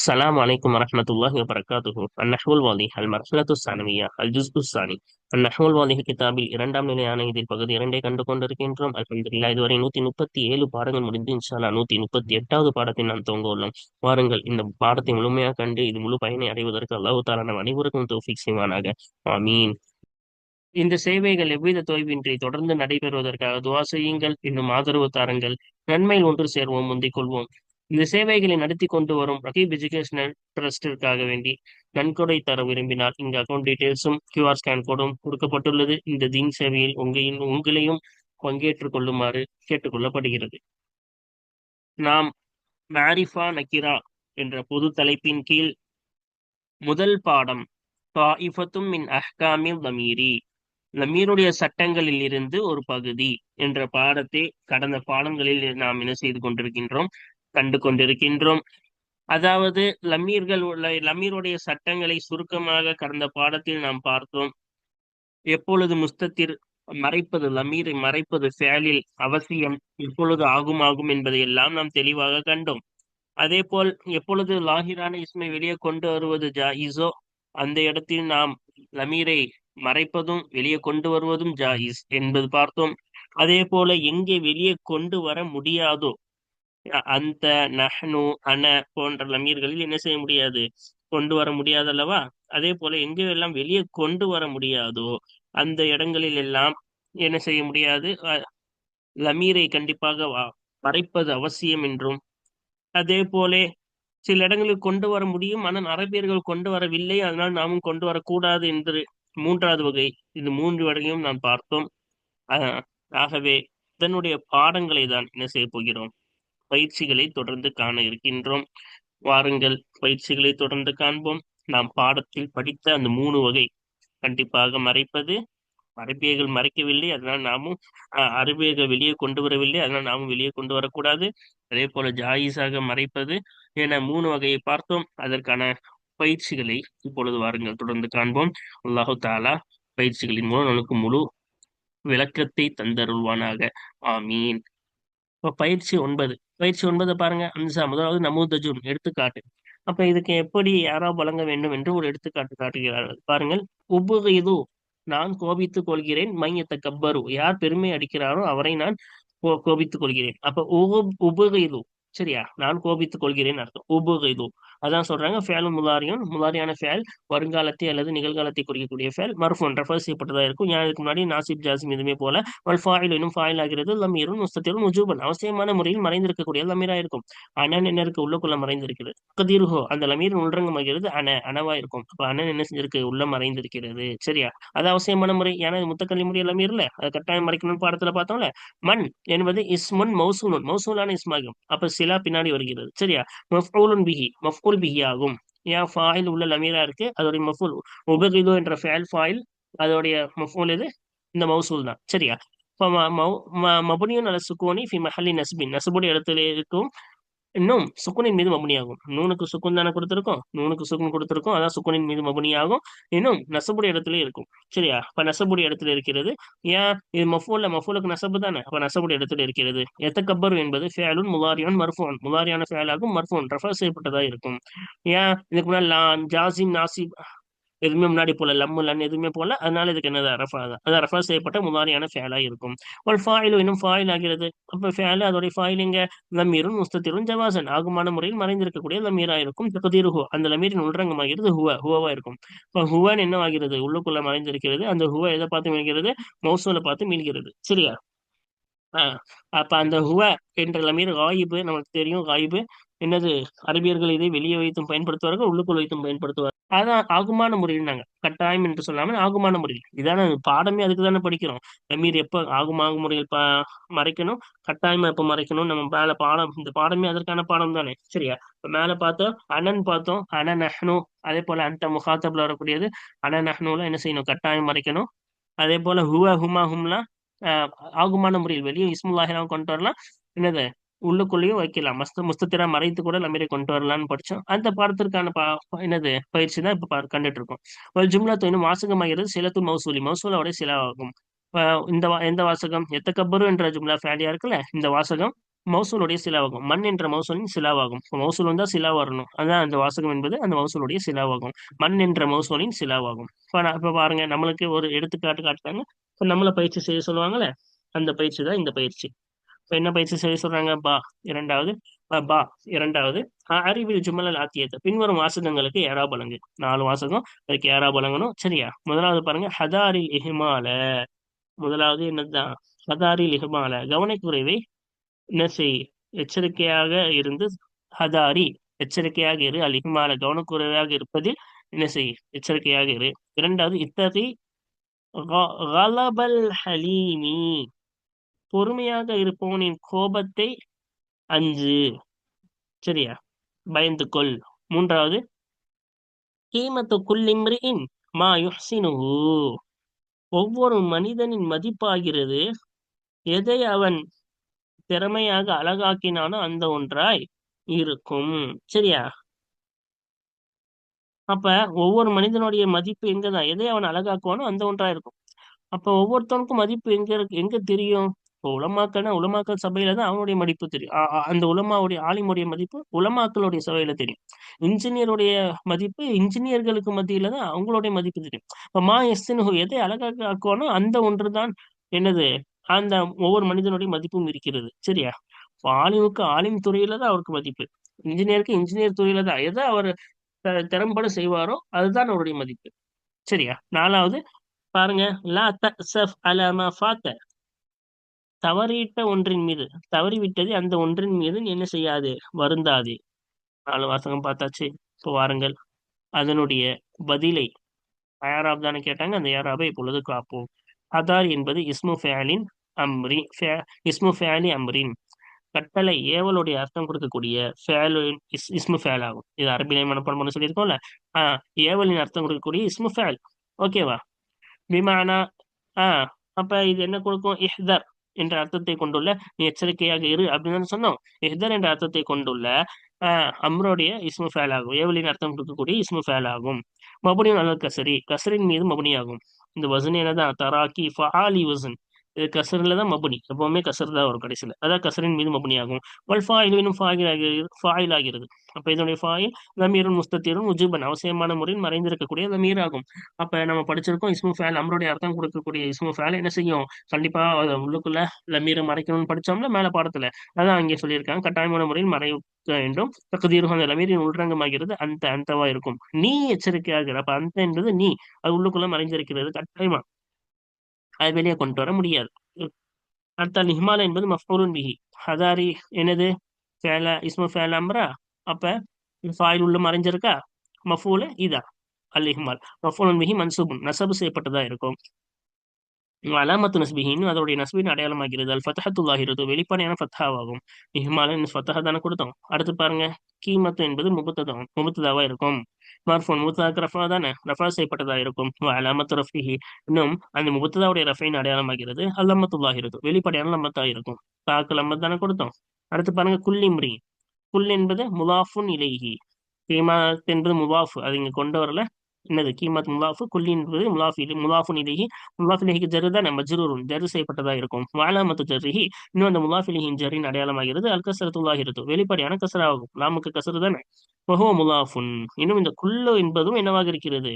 السلام عليكم ورحمة الله وبركاته النحو الواضح المرحلة الثانوية الجزء الثاني النحو الواضح கிதாபில் இரண்டாம் நிலையான இதில் பகுதி இரண்டை கண்டு கொண்டிருக்கின்றோம் அல்ஹம்துலில்லா இதுவரை நூத்தி முப்பத்தி ஏழு பாடங்கள் முடிந்து இன்ஷால்லா நூத்தி முப்பத்தி எட்டாவது பாடத்தை நாம் துவங்க உள்ளோம் வாருங்கள் இந்த பாடத்தை முழுமையாக கண்டு இது முழு பயனை அடைவதற்கு அல்லாஹு தாலா நம் அனைவருக்கும் தௌஃபீக் செய்வானாக ஆமீன் இந்த சேவைகள் எவ்வித தொய்வின்றி தொடர்ந்து நடைபெறுவதற்காக துவா செய்யுங்கள் இன்னும் ஆதரவு தாருங்கள் நன்மையில் ஒன்று சேர்வோம் முந்திக் கொள்வோம் இந்த சேவைகளை நடத்தி கொண்டு வரும் ரகீப் எஜுகேஷனல் ட்ரஸ்டிற்காக வேண்டி நன்கொடை தர விரும்பினால் இங்கு அக்கௌண்ட் டீடைல்ஸும் கியூஆர் ஸ்கேன் கோடும் கொடுக்கப்பட்டுள்ளது. இந்த தீன் சேவையில் உங்களின் உங்களையும் பங்கேற்றுக் கொள்ளுமாறு கேட்டுக்கொள்ளப்படுகிறது. நாம் மாரிஃபா நக்கிரா என்ற பொது தலைப்பின் கீழ் முதல் பாடம் தாயிஃபத்தும் மின் அஹ்காமில் லமீரி லமீருடைய சட்டங்களில் இருந்து ஒரு பகுதி என்ற பாடத்தை கடந்த பாடங்களில் நாம் என்ன செய்து கொண்டிருக்கின்றோம்? கண்டு கொண்டிருக்கின்றோம். அதாவது லமீர்கள் உள்ள லமீருடைய சட்டங்களை சுருக்கமாக கடந்த பாடத்தில் நாம் பார்த்தோம். எப்பொழுது முஸ்தத்திர் மறைப்பது லமீரை மறைப்பது செயலில் அவசியம் எப்பொழுது ஆகும் ஆகும் என்பதை எல்லாம் நாம் தெளிவாக கண்டோம். அதே போல் எப்பொழுது லாகிரான இஸ்மை வெளியே கொண்டு வருவது ஜாயிஸோ அந்த இடத்தில் நாம் லமீரை மறைப்பதும் வெளியே கொண்டு வருவதும் ஜாயிஸ் என்பது பார்த்தோம். அதே போல எங்கே வெளியே கொண்டு வர முடியாதோ அந்த நஹ்னு அன போன்ற லமீர்களில் என்ன செய்ய முடியாது? கொண்டு வர முடியாது அல்லவா? அதே போல எங்கெல்லாம் வெளியே கொண்டு வர முடியாதோ அந்த இடங்களில் எல்லாம் என்ன செய்ய முடியாது? லமீரை கண்டிப்பாக மறைப்பது அவசியம் என்றும். அதே போல சில இடங்களில் கொண்டு வர முடியும். ஆனால் அரபியர்கள் கொண்டு வரவில்லை. அதனால் நாமும் கொண்டு வரக்கூடாது என்று மூன்றாவது வகை இது மூன்று வகையும் நாம் பார்த்தோம். ஆகவே இதனுடைய பாடங்களை தான் என்ன செய்ய போகிறோம்? பயிற்சிகளை தொடர்ந்து காண இருக்கின்றோம். வாருங்கள் பயிற்சிகளை தொடர்ந்து காண்போம். நாம் பாடத்தில் படித்த அந்த மூணு வகை கண்டிப்பாக மறைப்பது. அரபியர்கள் மறைக்கவில்லை அதனால் நாமும் அரபியர்கள் வெளியே கொண்டு வரவில்லை அதனால் நாமும் வெளியே கொண்டு வரக்கூடாது. அதே போல ஜாயிஸாக மறைப்பது. என மூணு வகையை பார்த்தோம். அதற்கான பயிற்சிகளை இப்பொழுது வாருங்கள் தொடர்ந்து காண்போம். அல்லாஹு தாலா பயிற்சிகளின் மூலம் நமக்கு முழு விளக்கத்தை தந்தருள்வானாக. ஆமீன். இப்போ பயிற்சி ஒன்பது. பயிற்சி ஒன்பது பாருங்க. அம்சா முதலாவது நமூதஜூன் எடுத்துக்காட்டு. அப்ப இதுக்கு எப்படி யாரா வழங்க வேண்டும் என்று ஒரு எடுத்துக்காட்டு காட்டுகிறார்கள். பாருங்கள். உபுகைது நான் கோபித்துக் கொள்கிறேன் மையத்த கப்பரு. யார் பெருமை அடிக்கிறாரோ அவரை நான் கோபித்துக் கொள்கிறேன். அப்ப உபுகைது சரியா? நான் கோபித்துக் கொள்கிறேன் அர்த்தம். உபுகைது. அதான் சொல்றாங்க ஃபேலும் முலாரியும் முலாரியான ஃபேல் வருங்காலத்தை அல்லது நிகழ்காலத்தை குறிக்கக்கூடிய ஃபேல் மர்ஃபோன் ரெஃபர் செய்யப்பட்டதா இருக்கும். ஏன் இதுக்கு முன்னாடி நாசிப் ஜாசிம் இதுமே போல வல் ஃபாயில் இன்னும் ஃபாயில் ஆகிறது லமீரும் முஸ்தத்திரும் உஜூபன் அவசியமான முறையில் மறைந்திருக்கக்கூடிய லமீரா இருக்கும். அனன் என்ன இருக்கு? உள்ளக்குள்ள மறைந்திருக்கிறது. கதிர்ஹோ அந்த லமீர் உள்ரங்கமாகிறது அன அனவா இருக்கும். அப்ப அனன் என்ன செஞ்சிருக்கு? உள்ள மறைந்திருக்கிறது. சரியா? அது அவசியமான முறை. ஏன்னா முத்தக்கல்வி முறை லமீர்ல அதை கட்டாயம் மறைக்கணும்னு பாடத்துல பார்த்தோம்ல. மண் என்பது இஸ்முன் மௌசூலன். மௌசூலான இஸ்மாகும் அப்ப சிலா பின்னாடி வருகிறது. சரியா? மஃபூலுன் பிஹி மஃபூல் பிஹி ஆகும் ஏன் ஃபாயில் உள்ள லமீரா இருக்கு. அதோடைய மஃபூல் உபகிதோ என்ற ஃபேல் ஃபாயில் அதோடைய மஃபூல் இது இந்த மௌசூல் தான். சரியா? மபுனியும் நல்ல சுக்கோனி ஃபி மஹலி நஸ்பின். நசுபுடைய இடத்துல இருக்கும் இன்னும் சுக்குனின் மீது மபுனியாகும். நூனுக்கு சுக்குன் தானே கொடுத்திருக்கோம். நூனுக்கு சுக்குன் கொடுத்திருக்கோம். அதான் சுக்குனின் மீது மபுனியாகும். இன்னும் நசபுடைய இடத்துல இருக்கும். சரியா? அப்ப நசபுடைய இடத்துல இருக்கிறது. ஏன்? இது மஃபூல்ல மஃபூலுக்கு நசபு தானே? அப்ப நசபுடைய இடத்துல இருக்கிறது. எத்தக்கப்பர் என்பது ஃபேலுன் முலாரியான் மர்ஃபோன். முலாரியான ஃபேலாகும் மர்ஃபோன். ரெஃபர் செய்யப்பட்டதா இருக்கும். ஏன்? இதுக்கு முன்னாடி ஜாசிம் நாசிப் எதுவுமே முன்னாடி போல லம்மு லன் எதுவுமே போல அதனால இதுக்கு என்னது ரஃபா தான் அது ரஃபா செய்யப்பட்ட முதாரியான ஃபேலா இருக்கும். ஒரு ஃபாயில் இன்னும் ஃபாயில் ஆகிறது. அப்ப ஃபேலு அதோடைய ஃபாயில் இங்க லமீரும் முஸ்தத்திரும் ஜவாசன் ஆகுமான முறையில் மறைந்திருக்கக்கூடிய லமீரா இருக்கும். தகுதீருஹோ அந்த லமீரின் உள்ரங்கமாகிறது ஹுவ ஹுவா இருக்கும். இப்போ ஹுவன் என்ன ஆகிறது? உள்ளுக்குள்ள மறைந்திருக்கிறது. அந்த ஹுவ எதை பார்த்து மீள்கிறது? மௌசூலை பார்த்து மீள்கிறது. சரியா? ஆஹ் அப்ப அந்த ஹுவ என்ற லமீர் காயிபு நமக்கு தெரியும் காயிபு. என்னது? அரபியர்கள் இதை வெளியே வைத்தும் பயன்படுத்துவார்கள் உள்ளுக்குள் வைத்தும் பயன்படுத்துவார்கள். அதான் ஆகுமான முறையில் நாங்க. கட்டாயம் என்று சொல்லாமல் ஆகுமான முறையில் இதான பாடமே அதுக்கு தானே படிக்கிறோம். லமீர் எப்போ ஆகுமாக முறையில் ப மறைக்கணும்? கட்டாயமா எப்போ மறைக்கணும்? நம்ம மேல பாடம் இந்த பாடமே அதற்கான பாடம் தானே. சரியா? இப்போ மேல பார்த்தோம் அனன் பார்த்தோம் அன நஹ்னு. அதே போல அந்த முகாத்தப்ல வரக்கூடியது அன நஹ்னுல என்ன செய்யணும்? கட்டாயம் மறைக்கணும். அதே போல ஹுவ ஹுமா ஹும்லாம் ஆகுமான முறையில் வெளியே இஸ்முல்லாஹிலாம் கொண்டு வரலாம். என்னது? உள்ளுக்குள்ளேயும் வைக்கலாம். மஸ்த முஸ்தத்திரா மறைத்து கூட லமீரை கொண்டு வரலாம்னு படிச்சோம் அந்த பாடத்திற்கான பா என்னது பயிற்சி தான் இப்ப கண்டுட்டு இருக்கோம் ஒரு ஜும்லா இன்னும் வாசகமாகிறது சிலத்து மௌசூலி. மௌசூலோடைய சில ஆகும் இந்த எந்த வாசகம்? எத்தக்கபரு என்ற ஜும்லா ஃபேடியா இருக்குல்ல இந்த வாசகம் மௌசூலுடைய சிலாவாகும். மண் என்ற மௌசூலின் சிலாவாகும். மௌசூல் வந்தா சிலா வரணும். அதான் அந்த வாசகம் என்பது அந்த மௌசூலுடைய சிலாவாகும். மண் என்ற மௌசூலின் சிலாவாகும். இப்போ இப்போ பாருங்க நம்மளுக்கு ஒரு எடுத்துக்காட்டு காட்டுறாங்க. இப்போ நம்மளை பயிற்சி செய்ய சொல்லுவாங்கல்ல அந்த பயிற்சி தான் இந்த பயிற்சி. என்ன பயிற்சி செய்ய சொல்றாங்க? பா. இரண்டாவது. பா. இரண்டாவது. அஹ் அறிவில் ஜுமலல் ஆத்தியத்தை. பின்வரும் வாசகங்களுக்கு ஏறா பழங்கு நாலு வாசகம் அதுக்கு ஏறா பழங்கணும் சரியா? முதலாவது பாருங்க. ஹதாரில் இஹிமால. முதலாவது என்னதான் ஹதாரில் இஹிமால. கவனக்குறைவை என்ன செய்? எச்சரிக்கையாக இருந்து ஹதாரி. எச்சரிக்கையாக இரு. அல் இஹிமால. கவனக்குறைவாக இருப்பதில் என்ன செய்? எச்சரிக்கையாக இரு. இரண்டாவது இத்தகி ஹலீமி. பொறுமையாக இருப்பவனின் கோபத்தை அஞ்சு. சரியா? பயந்து கொள் மூன்றாவது. கீமத்து குல்லிம்ரியின் மா யுஹ்சினுஹு. ஒவ்வொரு மனிதனின் மதிப்பாகிறது எதை அவன் திறமையாக அழகாக்கினானோ அந்த ஒன்றாய் இருக்கும். சரியா? அப்ப ஒவ்வொரு மனிதனுடைய மதிப்பு எங்கதான்? எதை அவன் அழகாக்குவானோ அந்த ஒன்றா இருக்கும். அப்ப ஒவ்வொருத்தனுக்கும் மதிப்பு எங்க இருக்கு? எங்க தெரியும்? இப்போ உலமாக்கள்னா உலமாக்கல் சபையில தான் அவனுடைய மதிப்பு தெரியும். அந்த உலமாவுடைய ஆலிமுடைய மதிப்பு உலமாக்களுடைய சபையில தெரியும். இன்ஜினியருடைய மதிப்பு இன்ஜினியர்களுக்கு மத்தியில தான் அவங்களுடைய மதிப்பு தெரியும். இப்போ மா எஸ்னு எதை அழகாக ஆக்குவானோ அந்த ஒன்று தான் என்னது அந்த ஒவ்வொரு மனிதனுடைய மதிப்பும் இருக்கிறது. சரியா? இப்போ ஆலிமுக்கு ஆலிம் துறையில தான் அவருக்கு மதிப்பு. இன்ஜினியருக்கு இன்ஜினியர் துறையில தான். எதை அவர் த- திறம்பட செய்வாரோ அதுதான் அவருடைய மதிப்பு. சரியா? நாலாவது பாருங்க லா தஃப் அலமா ஃபாத்த. தவறிட்ட ஒன்றின் மீது தவறிவிட்டது அந்த ஒன்றின் மீது என்ன செய்யாது? வருந்தாது. நாலு வாசகம் பார்த்தாச்சு. இப்போ வாருங்கள். அதனுடைய பதிலை அயாராப் தானே கேட்டாங்க? அந்த யாராபை இப்பொழுது காப்போம். அதார் என்பது இஸ்மு ஃபேலின் அம்ரி ஃபே- இஸ்மு ஃபேலி அம்ரின். கட்டளை ஏவலுடைய அர்த்தம் கொடுக்கக்கூடிய ஃபேலு இஸ் இஸ்மு ஃபேல் ஆகும். இது அரபிலை மனப்பாடம் பண்ண சொல்லியிருக்கோம்ல. ஆஹ் ஏவலின் அர்த்தம் கொடுக்கக்கூடிய இஸ்மு ஃபேல். ஓகேவா? விமானா ஆஹ் அப்ப இது என்ன கொடுக்கும்? இஹ்தர். என்ற அர்த்தத்தை கொண்டுள்ள நீ எச்சரிக்கையாக இரு அப்படின்னு சொன்னோம். எஹ்தர் என்ற அர்த்தத்தை கொண்டுள்ள ஆஹ் அம்ரோடைய இஸ்மு ஃபேல் ஆகும் ஏவலின் அர்த்தம் கொடுக்கக்கூடிய இஸ்மு ஃபேல் ஆகும் மபுனியும் நல்ல கசரி கசரின் மீது மபுனியாகும். இந்த வசன் என்னதான்? தராக்கி ஃபஆலி வசன். கசரில் தான் மபுனி. எப்பவுமே கசர் தான் வரும் கடைசியில். அதான் கசரின் மீது மபுனி ஆகும். வல் ஃபாயில் இன்னும் ஃபாயில் ஆகிறது ஃபாயில் ஆகிறது. அப்ப இதனுடைய ஃபாயில் லமீரும் முஸ்தத்தீரும் உஜுபன். அவசியமான முறையில் மறைந்திருக்கக்கூடிய லமீர் ஆகும். அப்ப நம்ம படிச்சிருக்கோம் இஸ்மு ஃபேல். நம்மளுடைய அர்த்தம் கொடுக்கக்கூடிய இஸ்மு ஃபேல் என்ன செய்யும்? கண்டிப்பா உள்ளுக்குள்ள லமீரை மறைக்கணும்னு படிச்சோம்ல மேல பாடத்துல. அதான் அங்கே சொல்லியிருக்காங்க. கட்டாயமான முறையில் மறை வேண்டும். தகுதியிருக்கும் அந்த லமீரின் உள்ரங்கமாகிறது அந்த அந்தவா இருக்கும். நீ எச்சரிக்கையாகிற அப்ப அந்த என்பது நீ. அது உள்ளுக்குள்ள மறைஞ்சிருக்கிறது கட்டாயமா. அது வெளியே கொண்டு வர முடியாது. அடுத்த நிஹ்மால என்பது மஃபூலுன் பிஹி. ஹதாரி என்னது? ஃபேல இஸ்மு ஃபேல அப்போ அப்ப ஃபாயில் உள்ள மறைஞ்சிருக்கா மஃபூல இதா அல் இஹ்மால். மஃபூலுன் பிஹி மன்சூபன். நசபு செய்யப்பட்டதா இருக்கும். அலாமத்து நஸ்பிஹின்னு அதோடைய நஸ்பின் அடையாளமாகிறது. அல் ஃபத்தஹத்துல்லாகிறது லாஹிரது வெளிப்படையான ஃபத்தாவாகும். இஹ்மால ஃபத்தஹ தானே கொடுத்தோம். அடுத்து பாருங்க கீமத்து என்பது முபத்ததம் முபத்ததாவா இருக்கும். மார்ஃபோன் முபத்ததாக்கு ரஃபா தானே? ரஃபா செய்யப்பட்டதா இருக்கும். அலாமத்து ரஃபிஹி. இன்னும் அந்த முபத்ததாவுடைய ரஃபின் அடையாளமாகிறது. அல்லமத்து லாஹிரது வெளிப்படையான லம்மத்தா இருக்கும். தாக்கு லம்மத் தானே கொடுத்தோம். அடுத்து பாருங்க குல்லிம்ரி குல் என்பது முலாஃபுன் இலைஹி. கீமாத் என்பது முலாஃப். அது இங்க கொண்டு வரல. என்னது? கீமத் முலாஃபு குல்லி என்பது முலாஃப் முலாஃபு முலாஃபுன் இலைஹி. ஜரு தான் மஜ்ரூருன் ஜரு செய்யப்பட்டதாக இருக்கும். வாலாமத்து ஜர்ரிஹி. இன்னும் அந்த முலாஃபிலிஹின் ஜரின் அடையாளமாகிறது அல் கசரத்துள்ளாகிறது வெளிப்படையான கசராகும் லாமுக்கு கசரு தானே. வஹுவ முலாஃபுன். இன்னும் இந்த குல்லு என்பதும் என்னவாக இருக்கிறது?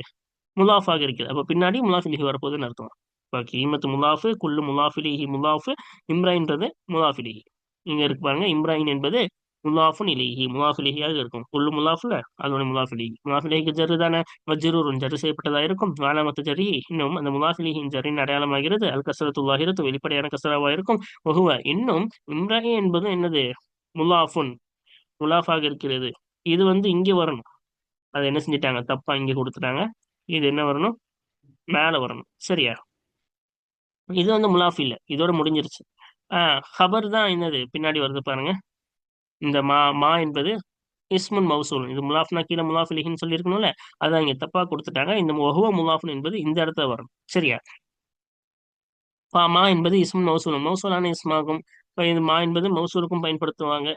முலாஃபாக இருக்கிறது. அப்போ பின்னாடி முலாஃபிலிஹி வரப்போகுதுன்னு அர்த்தம். இப்போ கீமத்து முலாஃபு குல்லு முலாஃப் முலாஃபு இம்ரான்றது முலாஃபிலிஹி இங்கே இங்க இருக்கு பாருங்க. இம்ராயின் என்பது முலாஃபுன் இலைஹி. முலாஃப் இருக்கும்? உள்ளு முலாஃப்ல? அதோட முலாஃப் இலைஹி. முலாஃப் இலைஹிக்கு ஜரு தானே? மஜ்ரூருன் ஜரு செய்யப்பட்டதா இருக்கும்? வாலாமத்து ஜரி இன்னும் அந்த முலாஃப் இலைஹின் ஜரின் அடையாளமாகிறது அல் கசரத்துள்ளாகிறது வெளிப்படையான கசராவா இருக்கும். ஒகுவ இன்னும் இம்ராயி என்பது என்னது? முலாஃபுன் முலாஃபாக இருக்கிறது. இது வந்து இங்கே வரணும். அது என்ன செஞ்சிட்டாங்க? தப்பா இங்கே கொடுத்துட்டாங்க. இது என்ன வரணும்? மேல வரணும். சரியா? இது வந்து முலாஃப் இல்லை. இதோட முடிஞ்சிருச்சு. ஆஹ் ஹபர் தான் என்னது? பின்னாடி வருது பாருங்க. இந்த மா மா என்பது இஸ்முன் மௌசூல் இது முலாஃப்னா கீழே முலாஃப் இலிஹின்னு சொல்லியிருக்கணும்ல அதான் இங்க தப்பா கொடுத்துட்டாங்க. இந்த ஒஹுவ முலாஃபுன் என்பது இந்த இடத்துல வரும். சரியா? பா மா என்பது இஸ்முன் மௌசூல் மவுசூலான இஸ்மாகும் இப்போ இது மா என்பது மவுசூலுக்கும் பயன்படுத்துவாங்க.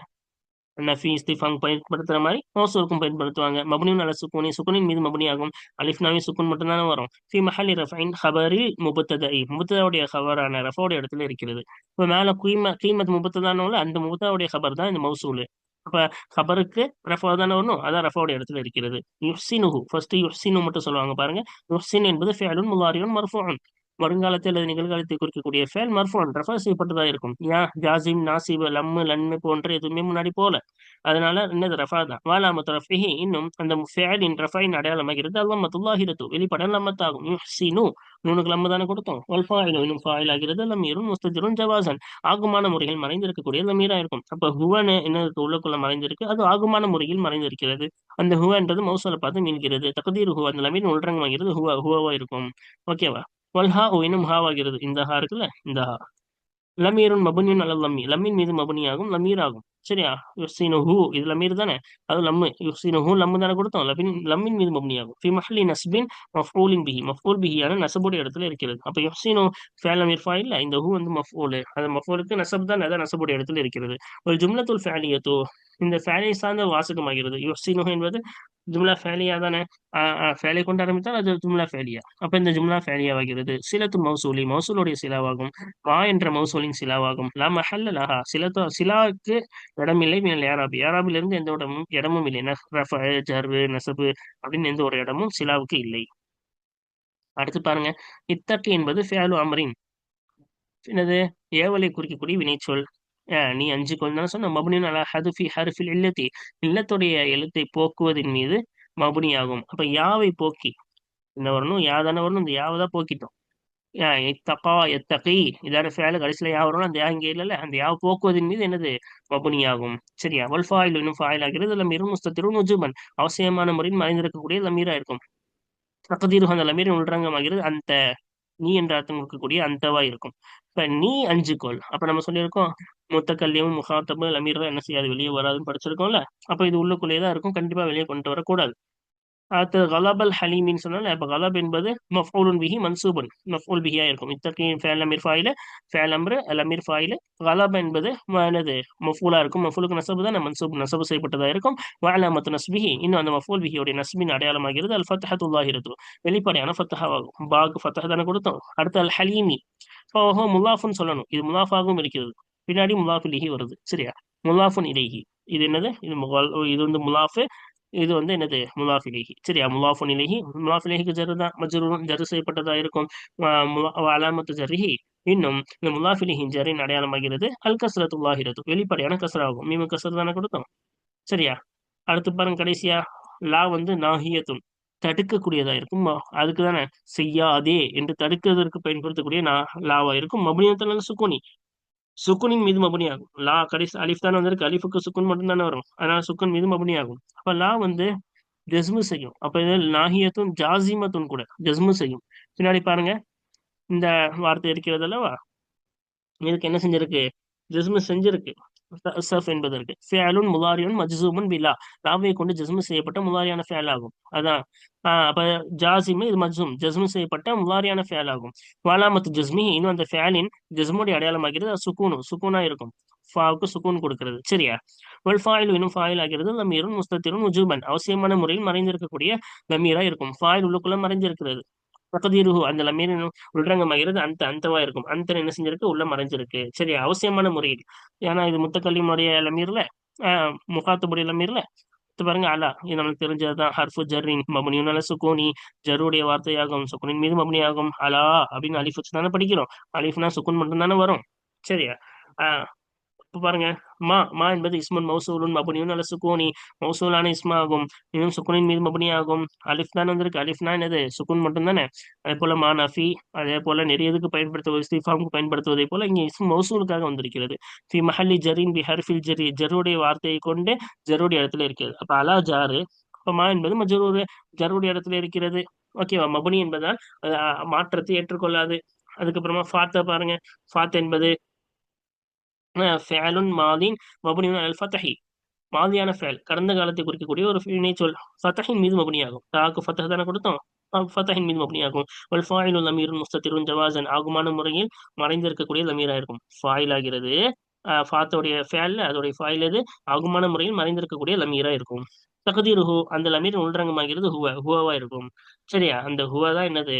நஃபி இஸ்திஃபாங் பயன்படுத்துற மாதிரி மோசூருக்கும் பயன்படுத்துவாங்க. மபனியும் நல்ல சுக்குனி சுக்குனின் மீது மபுனியாகும் அலிஃப்னாவி சுக்குன் மட்டும்தானே வரும். ஃபி மஹலி ரஃபைன் ஹபரில் முபத்ததை முபத்ததாவுடைய ஹபரான ரஃபோடைய இடத்துல இருக்கிறது. இப்போ மேல குய்ம கீமத் முபத்ததானோல அந்த முபத்தாவுடைய ஹபர் தான் இந்த மௌசூலு. அப்ப ஹபருக்கு ரஃபா தானே வரணும்? அதான் ரஃபாவுடைய இடத்துல இருக்கிறது. யுஹ்சினுஹு ஃபர்ஸ்ட் யுஹ்சினு மட்டும் சொல்லுவாங்க பாருங்க. யுஹ்சின் என்பது ஃபேலுன் முலாரியுன் மர்ஃபூன். வருங்காலத்தில் அல்லது நிகழ்காலத்தை குறிக்கக்கூடிய ஃபேல் மர்ஃபோன் ரெஃபர் செய்யப்பட்டதாக இருக்கும். யா ஜாசிம் நாசிப் லம்மு லன்மு போன்ற எதுவுமே முன்னாடி போல. அதனால என்னது ரஃபா தான். வாலாமத் ரஃபிஹி இன்னும் அந்த ஃபேலின் ரஃபாயின் அடையாளமாகிறது அல்லமத்துல்லாஹிரத்து வெளிப்பட லம்மத்தாகும். யுஹ்சினு. நூனுக்கு லம்ம தானே கொடுத்தோம். வல்ஃபாயிலும் இன்னும் ஃபாயில் ஆகிறது லம்மீரும் முஸ்தஜரும் ஜவாசன் ஆகுமான முறையில் மறைந்திருக்கக்கூடிய லம்மீரா இருக்கும் அப்ப ஹுவனு என்ன உள்ளக்குள்ள மறைந்திருக்கு. அது ஆகுமான முறையில் மறைந்திருக்கிறது. அந்த ஹுவன்றது மௌசலை பார்த்து மீன்கிறது தகுதீர் ஹுவா அந்த லமீர் உள்ரங்கமாகிறது. ஹுவா ஹுவாவா இருக்கும். ஓகேவா? வல்ஹா இன்னும் ஹாவாகிறது இந்த ஹா இருக்குல்ல? இந்த ஹா. லமீருன் மபுனியன் அல்ல லம்மி லம்மின் மீது மபுனியாகும் லமீர் ஆகும் சரியா? யுஸ்ஸினு ஹூ இது லமீர் தானே அது லம்மு. யுஸ்ஸினு ஹூ லம்மு தானே கொடுத்தோம். லபின் லம்மின் மீது மபுனியாகும். ஃபி மஹ்லி நஸ்பின் மஃபூலின் பிஹி. மஃபூல் பிஹியான நசபுடைய இடத்துல இருக்கிறது. அப்ப யுஸ்ஸினு ஃபேல் ஃபா இல்ல இந்த ஹூ வந்து மஃபூல் அந்த மஃபூலுக்கு நசப் தான் அதான் நசபுடைய இடத்துல இருக்கிறது. ஒரு ஜும்லத்துல் ஃபேலியத்தோ இந்த ஃபேலியை சார்ந்த வாசகமாகிறது. யுஸ்ஸினு என்பது ஜும்லா ஃபேலியா தானே? ஃபேலியை கொண்டு ஆரம்பித்தால் அது ஜும்லா ஃபேலியா. அப்ப இந்த ஜும்லா ஃபேலியாவாகிறது. சிலத்து மௌசூலி மௌசூலுடைய சிலாவாகும். மா என்ற மௌசூலின் சிலாவாகும். லா மஹல்ல லஹா. சிலத்து சிலாவுக்கு இடமில்லை மினல் யாராபி யாராபிலிருந்து எந்த இடமும் இடமும் இல்லை. நஃப ஜர்வு நெசபு அப்படின்னு எந்த ஒரு இடமும் சிலாவுக்கு இல்லை. அடுத்து பாருங்க. இத்தட்டு என்பது ஃபேலு அமரின். என்னது? ஏவலை குறிக்கக்கூடிய வினைச்சொல். நீ அஞ்சு கொஞ்சம் சொன்ன? மபுனின் அலா ஹதுஃபி ஹருஃபில் இல்லத்தி. இல்லத்துடைய எழுத்தை போக்குவதன் மீது மபுனி ஆகும் அப்ப யாவை போக்கி? என்ன வரணும் யாதான வரணும். இந்த யாவை தான் போக்கிட்டோம். தப்பா எத்தகை. இதான ஃபேல கடைசியில் யா வரணும் அந்த யா இங்கே இல்லைல்ல அந்த யா போக்குவதின் மீது என்னது? மபுனியாகும் சரியா? வல் ஃபாயில் இன்னும் ஃபாயில் ஆகிறது இல்லை மிரும் முஸ்தத்திரும் நுஜுபன் அவசியமான முறையில் மறைந்திருக்கக்கூடிய லமீரா இருக்கும். தகதீரு அந்த லமீரின் உள்ரங்கமாகிறது அந்த நீ என்ற அர்த்தம் இருக்கக்கூடிய அந்தவா இருக்கும். இப்ப நீ அஞ்சு கோல். அப்ப நம்ம சொல்லியிருக்கோம் மொத்த கல்வியும் முகாத்தபு லமீர் என்ன செய்யாது? வெளியே வராதுன்னு படிச்சிருக்கோம்ல. அப்ப இது உள்ளுக்குள்ளேயே தான் இருக்கும். கண்டிப்பா வெளியே கொண்டு வரக்கூடாது. அடுத்து கலாபல் ஹலீமின்னு சொன்னால் இப்போ கலாப் என்பது மஃபூலுன் பிஹி மன்சூபன். மஃபூல் பிஹியா இருக்கும். இத்தகி ஃபேல் அமீர் ஃபாயில ஃபேல் அம்ரு அல் அமீர் ஃபாயில. கலாப் என்பது என்னது? மஃபூலா இருக்கும். மஃபூலுக்கு நசபு தான்? மன்சூப் நசபு செய்யப்பட்டதாக இருக்கும். வாலாமத்து நஸ்பிஹி. இன்னும் அந்த மஃபூல் பிஹியோடைய நஸ்பின் அடையாளமாகிறது. அல் ஃபத்தஹத்துல்லாஹிரத்து வெளிப்படையான ஃபத்தஹாவாகும். பாக்கு ஃபத்தஹ தானே கொடுத்தோம். அடுத்து அல் ஹலீமி. ஓஹோ முலாஃபுன்னு சொல்லணும். இது முலாஃபாகவும் இருக்கிறது. பின்னாடி முலாஃப் இலிஹி வருது. சரியா? முலாஃபுன் இலேஹி. இது என்னது? இது முகால் இது வந்து முலாஃபு. இது வந்து என்னது? முலாஃபிலேஹி சரியா? முலாஃபுன் இலேஹி முலாஃபிலேஹிக்கு ஜருதான் மஜ்ரூன் ஜரு செய்யப்பட்டதா இருக்கும். அலாமத்து ஜரிஹி இன்னும் இந்த முலாஃபிலேஹின் ஜரின் அடையாளமாகிறது அல் கஸ்ரத்துல்லாஹிரத்து வெளிப்படையான கசராகும் மீம கசர் தானே கொடுத்தோம். சரியா? அடுத்து பாருங்க கடைசியா. லா வந்து நாஹியத்துன் தடுக்கக்கூடியதா இருக்கும். அதுக்கு தானே செய்யாதே என்று தடுக்கிறதற்கு பயன்படுத்தக்கூடிய நா லாவா இருக்கும். மபுனியத்தில் சுக்குனி சுக்குனின் மீது மபுனி ஆகும். லா கடைசி அலிஃப் தானே வந்திருக்கு. அலிஃபுக்கு சுக்குன் மட்டும் தானே வரும். அதனால சுக்குன் மீது மபுனி ஆகும். அப்ப லா வந்து ஜஸ்மு செய்யும். அப்ப இது நாஹியத்தும் ஜாசிமத்தும் கூட ஜஸ்மு செய்யும். பின்னாடி பாருங்க. இந்த வார்த்தை இருக்கிறது அல்லவா? இதுக்கு என்ன செஞ்சிருக்கு? ஜஸ்மு செஞ்சிருக்கு. சஃப் என்பதற்கு. ஃபேலுன் முலாரியுன் மஜ்சூமுன் பிலா லாவை கொண்டு ஜஸ்மு செய்யப்பட்ட முலாரியான ஃபேல் ஆகும் அதான் அப்ப ஜாசிமு இது மஜ்சூம். ஜஸ்மு செய்யப்பட்ட முலாரியான ஃபேல் ஆகும் வாலாமத்து ஜஸ்மி இன்னும் அந்த ஃபேலின் ஜஸ்முடைய அடையாளமாகிறது அது சுக்கூனு. சுக்கூனா இருக்கும். ஃபாவுக்கு சுக்கூன் கொடுக்கிறது. சரியா? வெல் ஃபாயில் இன்னும் ஃபாயில் ஆகிறது லமீரும் முஸ்தத்திரும் உஜூபன். அவசியமான முறையில் மறைந்திருக்கக்கூடிய லமீரா இருக்கும். ஃபாயில் உள்ளுக்குள்ள மறைஞ்சிருக்கிறது பக்கதீருஹு அந்த லமீரின் உள்ரங்கமாகிறது அந்த அந்தவா இருக்கும். அந்த என்ன செஞ்சிருக்கு? உள்ள மறைஞ்சிருக்கு. சரி அவசியமான முறையில் ஏன்னா இது முத்தக்கல்லிமுடைய லமீர்ல ஆஹ் முகாத்துபுடைய லமீர்ல. பாருங்க அலா. இது நம்மளுக்கு தெரிஞ்சதுதான். ஹர்ஃபு ஜர்ரின் மபுனியும் சுகோனி ஜருடைய வார்த்தையாகும். சுக்குனின் மீது மபுனியாகும் அலா அப்படின்னு அலிஃப் வச்சு தானே படிக்கிறோம். அலிஃப்னா சுக்குன் மட்டும் தானே வரும். சரியா? ஆஹ் இப்போ பாருங்க மா மா என்பது இஸ்முன் மௌசூலுன் மபுனியும் நல்ல சுக்கூனி மௌசூலான இஸ்மா ஆகும் இன்னும் சுக்குனின் மீது மபுனி ஆகும் அலிஃப் தான் வந்திருக்கு. அலிஃப்னா என்னது? சுக்குன் மட்டும் தானே அதே போல மா நஃபி அதே போல நிறையதுக்கு பயன்படுத்துவது இஸ்திஃபாமுக்கு பயன்படுத்துவதை போல இங்கே இஸ்ம் மௌசூலுக்காக வந்திருக்கிறது. ஃபி மஹல்லி ஜரின் பி ஹர்ஃபில் ஜரி ஜருடைய வார்த்தையை கொண்டு ஜருடைய இடத்துல இருக்கிறது. அப்ப அலா ஜாரு அப்ப மா என்பது மஜரூர் ஜருடைய இடத்துல இருக்கிறது. ஓகேவா மபுனி என்பதால் மாற்றத்தை ஏற்றுக்கொள்ளாது. அதுக்கப்புறமா ஃபாத்த பாருங்க. ஃபாத் என்பது ஃபேலுன் மாதின் மபுனியுன் அல் ஃபத்தஹி மாதியான ஃபேல் கடந்த காலத்தை குறிக்கக்கூடிய ஒரு வினை சொல். ஃபத்தஹின் மீது மபுனியாகும். தாக்கு ஃபத்தஹ் தானே கொடுத்தோம்? ஃபத்தஹின் மீது மபுனியாகும். வல் ஃபாயிலுல் அமீருன் முஸ்தத்திருன் ஜவாசன் ஆகுமான முறையில் மறைந்திருக்கக்கூடிய லமீராக இருக்கும் ஃபாயில் ஆகிறது ஃபாத்தோடைய ஃபேல்ல அதோடைய ஃபாயில் எது? ஆகுமான முறையில் மறைந்திருக்கக்கூடிய லமீரா இருக்கும் தகுதி ஹூ அந்த லமீர் உள்ரங்கமாகிறது ஹுவா. ஹுவா இருக்கும் சரியா? அந்த ஹுவா தான் என்னது?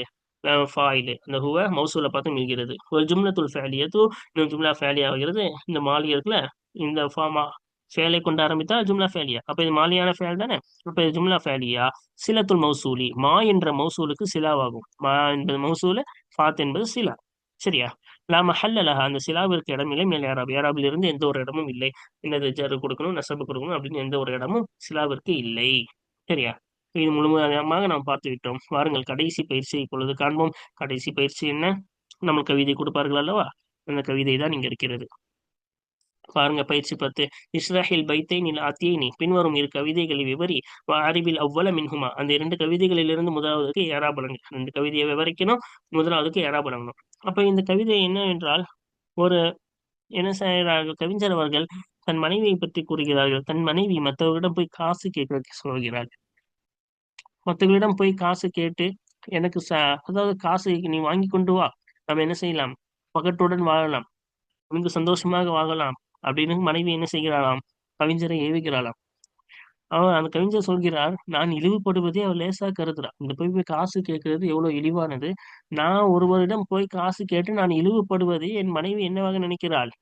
ஃபாயிலு அந்த ஹுவ மௌசூலை பார்த்து மிகிறது ஒரு ஜும்லத்துல் ஃபேலியத்து இன்னும் ஜும்லா ஃபேலி ஆகிறது இந்த மாலி இருக்குல்ல இந்த ஃபார்மா ஃபேலை கொண்டு ஆரம்பித்தா ஜும்லா ஃபேலியா அப்ப இது மாலியான ஃபேல் தானே அப்ப இது ஜும்லா ஃபேலியா சிலத்துல் மௌசூலி மா என்ற மௌசூலுக்கு சிலாவாகும் மா என்பது மௌசூலு ஃபாத் என்பது சிலா சரியா? லா மஹல்லலஹா அந்த சிலாவிற்கு இடம் இல்லை. மேல் யாராப் யாராபில் இருந்து எந்த ஒரு இடமும் இல்லை. என்னது ஜரு கொடுக்கணும்? நெசபு கொடுக்கணும். அப்படின்னு எந்த ஒரு இடமும் சிலாவிற்கு இல்லை. சரியா? இது முழுமையாக நாம் பார்த்து விட்டோம். வாருங்கள் கடைசி பயிற்சி இப்பொழுது காண்போம். கடைசி பயிற்சி என்ன? நம்ம கவிதை கொடுப்பார்கள் அல்லவா? அந்த கவிதை தான் இங்க இருக்கிறது. பாருங்க பயிற்சி பத்து. இஸ்ராஹில் பைத்தை நில் நீ. பின்வரும் இரு கவிதைகளை விவரி. அறிவில் அவ்வள மின்ஹுமா அந்த இரண்டு கவிதைகளிலிருந்து முதலாவதுக்கு ஏறாபலங்க ரெண்டு கவிதையை விவரிக்கணும் முதலாவதுக்கு ஏறாபலங்கணும் அப்ப இந்த கவிதை என்னவென்றால் ஒரு என்ன செய்கிறார்கள் கவிஞர் அவர்கள் தன் மனைவியை பற்றி கூறுகிறார்கள். தன் மனைவி மற்றவர்களிடம் போய் காசு கேட்க சொல்கிறார்கள். மற்றவர்களிடம் போய் காசு கேட்டு எனக்கு ச அதாவது காசு நீ வாங்கி கொண்டு வா. நம்ம என்ன செய்யலாம்? பகட்டுடன் வாழலாம். நமக்கு சந்தோஷமாக வாழலாம். அப்படின்னு மனைவி என்ன செய்கிறாளாம்? கவிஞரை ஏவிக்கிறாளாம். அவன் அந்த கவிஞர் சொல்கிறார் நான் இழிவுபடுவதே அவள் லேசா கருதுறான் இந்த போய் போய் காசு கேட்கறது எவ்வளவு இழிவானது. நான் ஒருவரிடம் போய் காசு கேட்டு நான் இழிவுபடுவதை என் மனைவி என்னவாக நினைக்கிறாள்?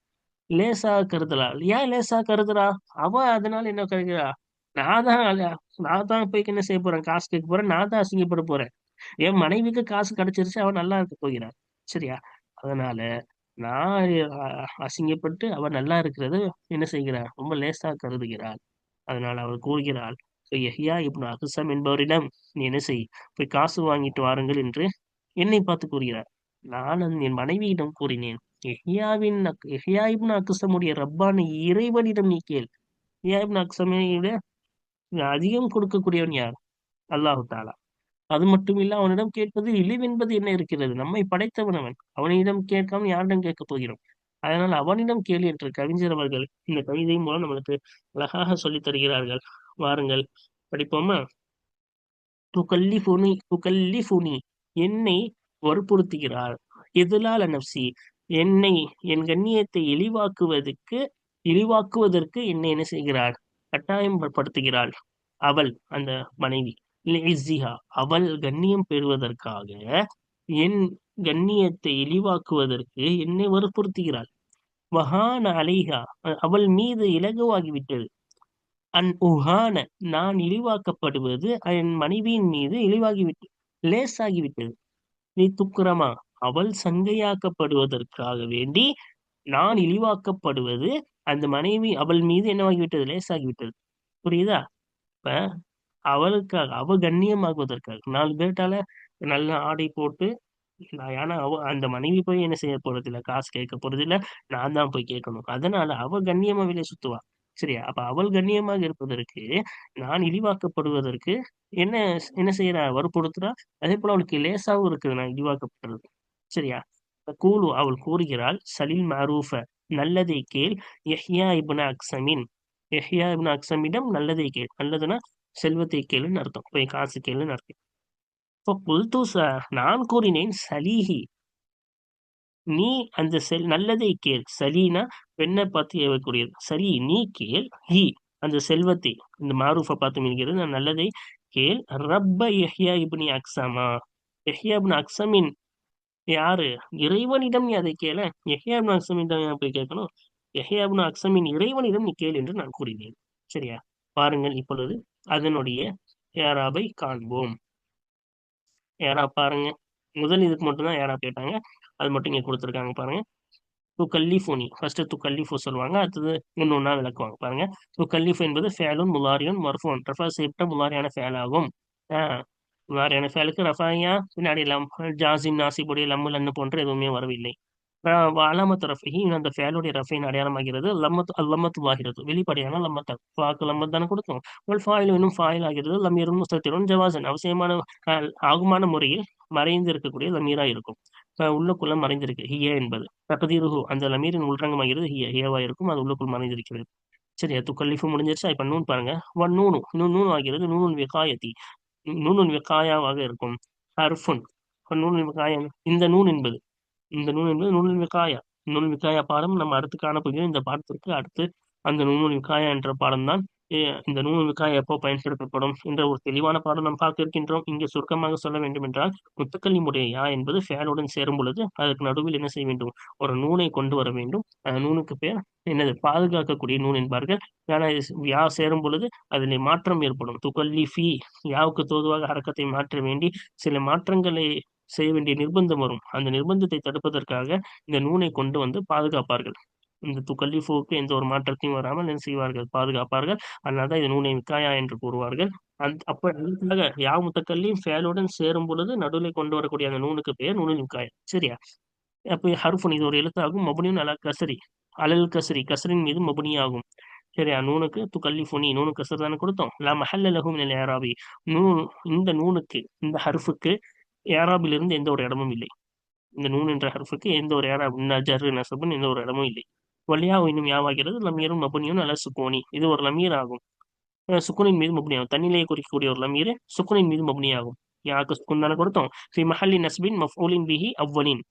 லேசா கருதுறாள். ஏன் லேசா கருதுறா? அவ அதனால என்ன கருகிறா நான் தான் நான் தான் போய் என்ன செய்ய போறேன்? காசு கேட்க போறேன். நான் தான் அசிங்கப்பட போறேன். என் மனைவிக்கு காசு கிடைச்சிருச்சு அவன் நல்லா இருக்க போகிறான். சரியா? அதனால நான் அசிங்கப்பட்டு அவன் நல்லா இருக்கிறது என்ன செய்கிறான்? ரொம்ப லேசா கருதுகிறாள். அதனால அவர் கூறுகிறாள் எஹியா இப்னு அகுசம் என்பவரிடம் நீ என்ன செய்? போய் காசு வாங்கிட்டு வாருங்கள் என்று என்னை பார்த்து கூறுகிறார். நான் என் மனைவியிடம் கூறினேன் எஹியாவின் எஹியா இப்னு அகுசமுடைய ரப்பான இறைவனிடம் நீ கேள். எஹியா இப்னு அக்சமை விட அதிகம் கொடுக்கக்கூடியவன் யார்? அல்லாஹு தாலா அது மட்டும் இல்ல அவனிடம் கேட்பது இழிவென்பது என்ன இருக்கிறது? நம்மை படைத்தவன் அவன் அவனிடம் கேட்காம யாரிடம் கேட்க போகிறோம்? அதனால் அவனிடம் கேள்வி என்று கவிஞர் அவர்கள் இந்த கவிதை மூலம் நம்மளுக்கு அழகாக சொல்லித் தருகிறார்கள். வாருங்கள் படிப்போமா? துக்கல்லி புனி துக்கல்லி புனி என்னை வற்புறுத்துகிறார். எதிலால நப்சி என்னை என் கண்ணியத்தை இழிவாக்குவதற்கு இழிவாக்குவதற்கு என்னை என்ன செய்கிறார்? கட்டாயம் படுத்துகிறாள் அவள் அந்த மனைவி அவள் கண்ணியம் பெறுவதற்காக என் கண்ணியத்தை இழிவாக்குவதற்கு என்னை வற்புறுத்துகிறாள். வஹான அலைஹா அவள் மீது இலகுவாகிவிட்டது. அன் உஹான நான் இழிவாக்கப்படுவது என் மனைவியின் மீது இழிவாகிவிட்டது லேசாகிவிட்டது. நீ துக்குரமா அவள் சங்கையாக்கப்படுவதற்காக வேண்டி நான் இழிவாக்கப்படுவது அந்த மனைவி அவள் மீது என்னவாகிவிட்டது? லேசாகிவிட்டது. புரியுதா? இப்ப அவளுக்காக அவ கண்ணியமாகுவதற்காக நாலு பேர்ட்டால நல்ல ஆடை போட்டு ஏன்னா அவ அந்த மனைவி போய் என்ன செய்ய போறது இல்ல காசு கேட்க போறது இல்ல நான் தான் போய் கேட்கணும். அதனால அவ கண்ணியமா வெளியே சுத்துவா. சரியா? அப்ப அவள் கண்ணியமாக இருப்பதற்கு நான் இழிவாக்கப்படுவதற்கு என்ன என்ன செய்யறா வற்புறுத்துறா? அதே போல அவளுக்கு லேசாவும் இருக்குது. நான் இழிவாக்கப்படுறது. சரியா? கூலு அவள் கூறுகிறாள் சலில் மாரூஃப நல்லதை கேள் எஹ்யா இபுனா அக்சமின் எஹ்யா இப்ன அக்சமிடம் நல்லதை கேள் நல்லதுன்னா செல்வத்தை கேளுன்னு அர்த்தம் போய் காசு கேளுன்னு அர்த்தம் இப்போ புல்து நான் கூறினேன் சலீஹி நீ அந்த செல் நல்லதை கேள் சலீனா பெண்ணை பார்த்து ஏவக்கூடியது சரி நீ கேள் ஹி அந்த செல்வத்தை இந்த மாரூஃபை பார்த்து மீன்கிறது நான் நல்லதை கேள் ரப்ப எஹ்யா இப்னி அக்ஸமா எஹ்யா இப்னு அக்ஸமின் யாரு? இறைவனிடம் நீ அதை கேள. எஹியாபின் அக்சமிடம் போய் கேட்கணும். எஹியாபின் அக்சமின் இறைவனிடம் நீ கேள் என்று நான் கூறினேன். சரியா? பாருங்கள் இப்பொழுது அதனுடைய ஏராபை காண்போம். ஏரா பாருங்க. முதல் இதுக்கு மட்டும்தான் ஏரா கேட்டாங்க. அது மட்டும் இங்க கொடுத்துருக்காங்க பாருங்க. துக்கல்லிஃபுனி. ஃபர்ஸ்ட் துக்கல்லிஃபு சொல்லுவாங்க. அடுத்தது இன்னொன்னா விளக்குவாங்க பாருங்க. துக்கல்லிஃபு என்பது ஃபேலும் முலாரியுன் மர்ஃபோன். ரெஃபர் செய்யப்பட்ட முலாரியான ஃபேல் ஆகும் முலாரியான ஃபேலுக்கு ரஃபாயா பின்னாடி லம் ஜாசின் நாசிபுடி லம்மு லன்னு போன்ற எதுவுமே வரவில்லை. அலாமத்து ரஃபிஹி அந்த ஃபேலுடைய ரஃபின் அடையாளமாகிறது லம்மத்து அல்லம்மத்து வாகிறது. வெளிப்படையான லம்மத்த ஃபாக்கு லம்மத் தானே கொடுக்கும் ஒரு ஃபாயில் இன்னும் ஃபாயில் ஆகிறது லம்மீரும் முஸ்தத்திரும் ஜவாசன் அவசியமான ஆகுமான முறையில் மறைந்து இருக்கக்கூடிய லமீரா இருக்கும் உள்ளக்குள்ள மறைந்திருக்கு. ஹியா என்பது. தகதீருஹு அந்த லமீரின் உள்ரங்கமாகிறது ஹியா ஹியாவா இருக்கும். அது உள்ளுக்குள் மறைந்திருக்கிறது. சரியா? துக்கல்லிஃபு முடிஞ்சிருச்சா? இப்ப நூன் பாருங்க. ஒன் நூனு. இன்னும் நூன் ஆகிறது நூன் விகாயத்தி. நூனுன் விகாயாவாக இருக்கும். ஹர்ஃபுன். நூலின் விகாயம் இந்த நூன் என்பது. இந்த நூன் என்பது நூலின் விகாயா நூல் விகாயா பாடம் நம்ம அடுத்து காணப்போகிறோம் இந்த பாடத்திற்கு அடுத்து அந்த நூல் விகாயா என்ற பாடம் தான் இந்த நூலுக்காக எப்போ பயன்படுத்தப்படும் என்ற ஒரு தெளிவான பாடம் நாம் பார்க்க இருக்கின்றோம் இங்கே சுருக்கமாக சொல்ல வேண்டும் என்றால் முத்துக்கல்லி முடைய யா என்பது ஃபேனுடன் சேரும் பொழுது அதற்கு நடுவில் என்ன செய்ய வேண்டும்? ஒரு நூனை கொண்டு வர வேண்டும். அந்த நூனுக்கு பேர் என்னது? பாதுகாக்கக்கூடிய நூல் என்பார்கள். ஏன்னா யா சேரும் பொழுது அதில் மாற்றம் ஏற்படும். துக்கல்லி ஃபி யாவுக்கு தோதுவாக அரக்கத்தை மாற்ற வேண்டி சில மாற்றங்களை செய்ய வேண்டிய நிர்பந்தம் வரும். அந்த நிர்பந்தத்தை தடுப்பதற்காக இந்த நூனை கொண்டு வந்து பாதுகாப்பார்கள். இந்த துக்கல்லிஃபுக்கு எந்த ஒரு மாற்றத்தையும் வராமல் என்ன செய்வார்கள்? பாதுகாப்பார்கள். அதனால்தான் இது நூனை மிக்காயா என்று கூறுவார்கள். அந்த அப்ப அதுக்காக யா முத்தக்கல்லியும் ஃபேலுடன் சேரும் பொழுது நடுவில் கொண்டு வரக்கூடிய அந்த நூனுக்கு பெயர் நூனு மிக்காயா. சரியா? அப்போ ஹர்ஃபுன் இது ஒரு எழுத்தாகும். மபுனியும் அலா கசரி. அலல் கசரி. கசரின் மீது மபுனியாகும் சரியா? நூனுக்கு துக்கல்லி ஃபுனி நூனு கசர் தானே கொடுத்தோம். லா மஹல்ல லகும் ஏராபி நூ இந்த நூனுக்கு இந்த ஹர்ஃபுக்கு ஏராபிலிருந்து எந்த ஒரு இடமும் இல்லை. இந்த நூன் என்ற ஹர்ஃபுக்கு எந்த ஒரு ஏராப் நஜர் நசபுன்னு எந்த ஒரு இடமும் இல்லை. வலியா இன்னும் யாவாகிறது? லமீரும் மபுனியும் அல்ல சுக்கோனி இது ஒரு லமீர் ஆகும். சுக்குனின் மீது மபுனியாகும் தண்ணிலேயே குறிக்கக்கூடிய ஒரு லமீர் சுக்குனின் மீது மபுனியாகும் யாருக்கு சுக்குன் தானே கொடுத்தோம்? ஃபி மஹல்லி நஸ்பின் மஃபூலின் பிஹி அவ்வலின்.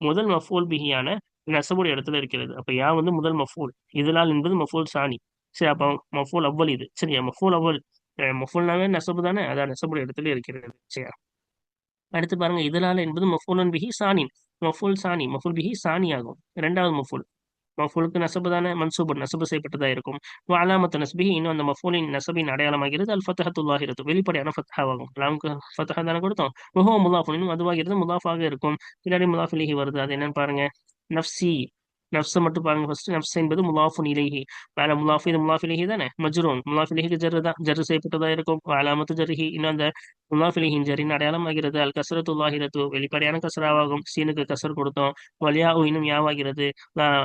முதல் மஃபூல் பிஹியான நசபுடைய இடத்துல இருக்கிறது. அப்ப யா வந்து முதல் மஃபூல்? இதனால் என்பது மஃபூல் சாணி. சரி அப்போ மஃபூல் அவ்வல் இது. சரியா? மஃபூல் அவ்வல். மஃபூல்னாவே நசபு தானே? அதான் நசபுடைய இடத்துல இருக்கிறது. சரியா? அடுத்து பாருங்க. இதனால என்பது மஃபூலன் பிஹி சானின் மஃபூல் சாணி. மஃபூல் பிஹி சாணி ஆகும் இரண்டாவது மஃபூல். மஃபூலுக்கு நசபுதான மன்சூபன் நசபு செய்யப்பட்டதா இருக்கும். அலாமத்து நஸ்பிஹி இன்னும் அந்த மஃபூலின் நசபின் அடையாளமாகிறது அல் ஃபத்தஹத்துல்லாகிறது வெளிப்படையான ஃபத்தஹாவாகும் லாமுக்கு ஃபத்தஹா தானே கொடுத்தோம். முஹோ முலாஃபுலினும் அதுவாகிறது முலாஃபாக இருக்கும். பின்னாடி முலாஃபிலிஹி வருது. அது என்னன்னு பாருங்க. நப்சி நப்ஸை மட்டும் பாருங்க ஃபர்ஸ்ட் நப்ஸ் என்பது முலாஃபுன் இலேஹி. வேலை முலாஃபி இது முலாஃபிலிஹி தானே? மஜ்ரூன். முலாஃபிலிஹிக்கு ஜர்ரு தான். ஜர்ரு செய்யப்பட்டதா இருக்கும்? அலாமத்து ஜர்ஹி இன்னும் அந்த முலாஃபிலிஹின் ஜரின் அடையாளமாகிறது. அல் கசரத்துல்லாஹிரத்து வெளிப்படையான கசராவாகும் சீனுக்கு கசர் கொடுத்தோம். வலியா இன்னும் யாவாகிறது.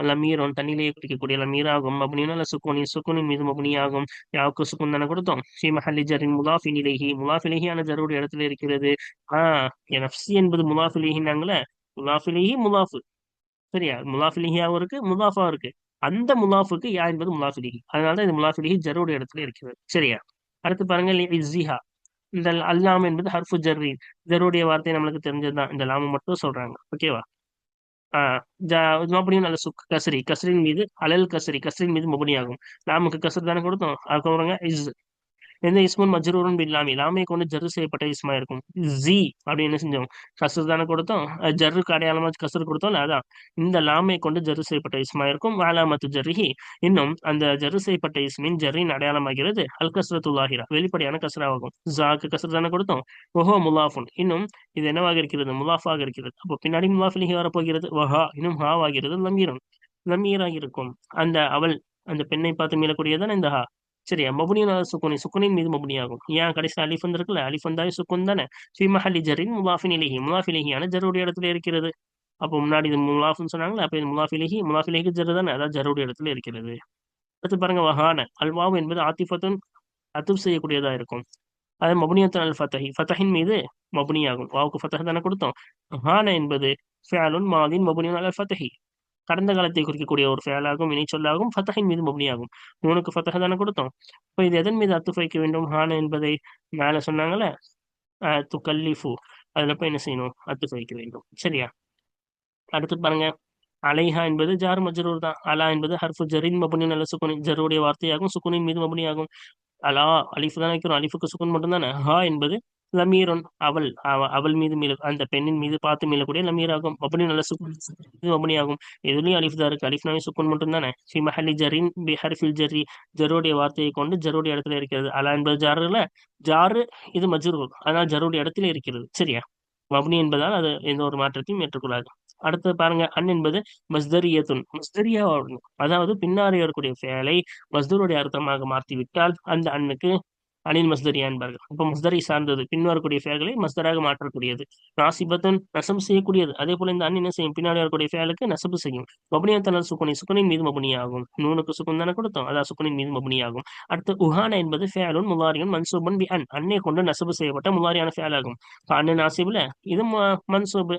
லமீரோன் தண்ணிலேயே குடிக்கக்கூடிய லமீராகும். மபுனியும் அல்ல சுக்குனி. சுக்குனின் மீது மபுனியாகும். யாவுக்கு சுக்குன் தானே கொடுத்தோம்? ஸ்ரீ மஹல்லி ஜரின் முலாஃபின் இலேஹி. முலாஃபிலிஹியான ஜருடைய இடத்துல இருக்கிறது. ஆஹ் நப்சி என்பது முலாஃபிலிஹின்னாங்களே முலாஃபிலிஹி முலாஃபு. சரியா முலாஃபிலிஹியாவும் இருக்கு முலாஃபா இருக்கு. அந்த முலாஃபுக்கு யா என்பது முலாஃபிலிஹி அதனால இந்த முலாஃபிலிஹி ஜருடைய இடத்துல இருக்கிறது. சரியா? அடுத்து பாருங்க இஸ்ஸிஹா. இந்த அல்லாம் என்பது ஹர்ஃபு ஜர்ரி ஜருடைய வார்த்தை நம்மளுக்கு தெரிஞ்சதுதான். இந்த லாம மட்டும் சொல்றாங்க. ஓகேவா ஆஹ் மபுனியும் நல்ல சுக் கசரி கசரின் மீது அலல் கசரி கசரின் மீது மபுனி ஆகும் லாமுக்கு கசர் தானே கொடுத்தோம்? அதுக்கப்புறங்க இஸ். எந்த இஸ்முன் மஜ்ரூரன் இல்லாமி லாமை கொண்டு ஜர்ரு செய்யப்பட்ட இஸ்மா இருக்கும். ஜி அப்படின்னு என்ன செஞ்சோம்? கசர் தானே கொடுத்தோம். ஜர்ருக்கு அடையாளமா கசர் கொடுத்தோம். அதான். இந்த லாமை கொண்டு ஜர்ரு செய்யப்பட்ட இஸ்மா இருக்கும். வாலாமத்து ஜர்ரிஹி. இன்னும் அந்த ஜர்ரு செய்யப்பட்ட இஸ்மின் ஜர்ரின் அடையாளமாகிறது அல் கசரத்துல்லாஹிரா வெளிப்படையான கசராகும் ஜாக்கு கசர் தானே கொடுத்தோம். ஒஹோ முலாஃபுன். இன்னும் இது என்னவாக இருக்கிறது? முலாஃபாக இருக்கிறது. அப்போ பின்னாடி முலாஃபிலிஹி வரப்போகிறது. வஹா. இன்னும் ஹாவாகிறது. லமீரன். லமீராக இருக்கும் அந்த அவள் அந்த பெண்ணை பார்த்து மீளக்கூடியதான இந்த ஹா? சரியா மபுனியின் சுக்குனி சுக்குனின் மீது மபுனியாகும். ஏன்? கடைசி அலிஃபன் இருக்குல்ல அலிஃபன் தாய் சுக்குன் தானே. ஃபி ஜரின் முலாஃபின் இலகி முலாஃபிலிஹியான ஜருடைய இடத்துல இருக்கிறது. அப்போ முன்னாடி இது முலாஃப்னு சொன்னாங்களே அப்போ இது முலாஃபிலிஹி முலாஃபிலிஹி ஜரு தானே அதான் ஜருடைய இடத்துல இருக்கிறது. அடுத்து பாருங்க வஹான. அல்வாவு என்பது ஆத்திஃபத்துன் அத்துப் செய்யக்கூடியதா இருக்கும். அது மபுனியத்தன் அல் ஃபத்தஹி ஃபத்தஹின் மீது மபுனியாகும். வாவுக்கு ஃபத்தஹ் தானே கொடுத்தோம். ஹான என்பது ஃபியாலுன் மாதின் மபுனியன் அல் ஃபத்தஹி கடந்த காலத்தை குறிக்கக்கூடிய ஒரு ஃபேலாகும் வினைச்சொல்லாகும் ஃபத்தஹின் மீது மபுனியாகும். மூணுக்கு ஃபத்தஹ தானே கொடுத்தோம். இப்போ இது எதன் மீது அத்து வைக்க வேண்டும்? ஹான என்பதை மேல சொன்னாங்கல்ல? து கல்லிஃபு அதுல போய் என்ன செய்யணும்? அத்து வைக்க வேண்டும். சரியா? அடுத்து பாருங்க. அலைஹா என்பது ஜார் மஜரூர் தான். அலா என்பது ஹர்ஃபு ஜரின் மபுனின் அல்ல சுக்குனின் ஜருடைய வார்த்தையாகும் சுக்குனின் மீது மபுனியாகும். அலா அலிஃபு தான் வைக்கிறோம். அலிஃபுக்கு சுக்குன் மட்டும் தானே ஹா என்பது லமீரன் அவள் அவள் மீது மீது அந்த பெண்ணின் மீது பார்த்து மீளக்கூடிய லமீர் ஆகும் மபனி நல்ல சுக்குன் இது மபனி ஆகும் எதுலயும் அலிஃப் தான் இருக்கு. அலிஃப்னாவே சுக்குன் மட்டும் தானே ஸ்ரீ மஹலி ஜரின் பி ஹர்ஃபில் ஜரி ஜருடைய வார்த்தையை கொண்டு ஜருடைய இடத்துல இருக்கிறது. அலா என்பது ஜாருல ஜாரு இது மஜ்ரூர். அதனால் ஜருடைய இடத்துல இருக்கிறது. சரியா? மப்னி என்பதால் அது எந்த ஒரு மாற்றத்தையும் ஏற்றுக்கொள்ளாது. அடுத்து பாருங்க. அன் என்பது மஸ்தரியத்துன். மஸ்தரியா அதாவது பின்னாடி வரக்கூடிய ஃபேலை மஸ்தூருடைய அர்த்தமாக மாற்றி விட்டால் அந்த அண்ணுக்கு அனில் மஸ்தரியா என்பார்கள். அப்போ மஸ்தரை சார்ந்தது பின்வரக்கூடிய ஃபேர்களை ஃபேல்களை மஸ்தராக மாற்றக்கூடியது. நாசிபத்தன் நசம் செய்யக்கூடியது. அதே போல இந்த அன் என்ன செய்யும்? பின்னாடி வரக்கூடிய ஃபேலுக்கு நசப்பு செய்யும். மபுனியத்தனல் சுக்குனி சுக்குனின் மீது மபுனியாகும். நூனுக்கு சுக்குன் தானே கொடுத்தோம். அதான் சுக்குனின் மீது மபுனியாகும். அடுத்து உஹான என்பது ஃபேலுன் முலாரியும் மன்சூபன் பி அன். அன்னை கொண்டு நசப்பு செய்யப்பட்ட முலாரியான ஃபேல் ஆகும். அண்ணன் இது மன்சூபு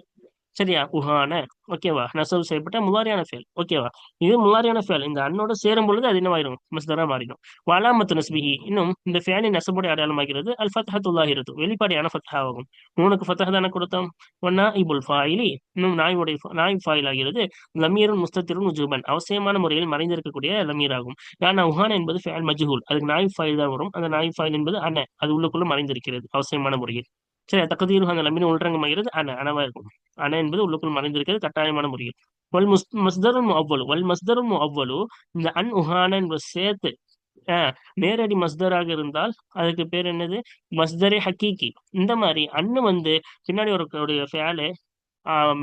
சரியா? உஹான. ஓகேவா? நசவு செய்யப்பட்ட முலாரியான ஃபேல் ஓகேவா? இது முலாரியான ஃபேல் இந்த அண்ணோட சேரும் பொழுது அது என்னவாயிரும்? மஸ்தரா மாறிடும். வலாமத்து நஸ்பிஹி. இன்னும் இந்த ஃபேலின் நசபுடைய அடையாளமாகிறது அல் ஃபத்ஹத்துல்லாஹிரது வெளிப்பாடையான ஃபத்ஹாவாகும் உனக்கு ஃபத்ஹா தானே கொடுத்தோம்? ஒன்னா இபுல் ஃபாயிலி. இன்னும் நாயுடைய நாய் ஃபாயில் ஆகிறது லமீரும் முஸ்தத்திரும் உஜூபன். அவசியமான முறையில் மறைந்திருக்கக்கூடிய லமீர் ஆகும் ஏன்னா உஹான் என்பது ஃபேல் மஜ்ஹூல். அதுக்கு நாய் ஃபாயில் தான் வரும். அந்த நாய் ஃபாயில் என்பது அன அது உள்ளுக்குள்ள மறைந்திருக்கிறது. அவசியமான முறையில். சரி தக்கதீர் அந்த லமீன் உள்ரங்கமாகிறது அன அனவா இருக்கும் அன என்பது உள்ளுக்குள் மறைந்திருக்கிறது கட்டாயமான முறையில். வல் முஸ் மஸ்தரும் அவ்வளவு வல் மஸ்தரும் அவ்வளவு இந்த அன் உஹான என்பது சேர்த்து ஆஹ் நேரடி மஸ்தராக இருந்தால் அதுக்கு பேர் என்னது? மஸ்தரே ஹக்கீக்கி இந்த மாதிரி அண்ணு வந்து பின்னாடி ஒரு ஃபேலு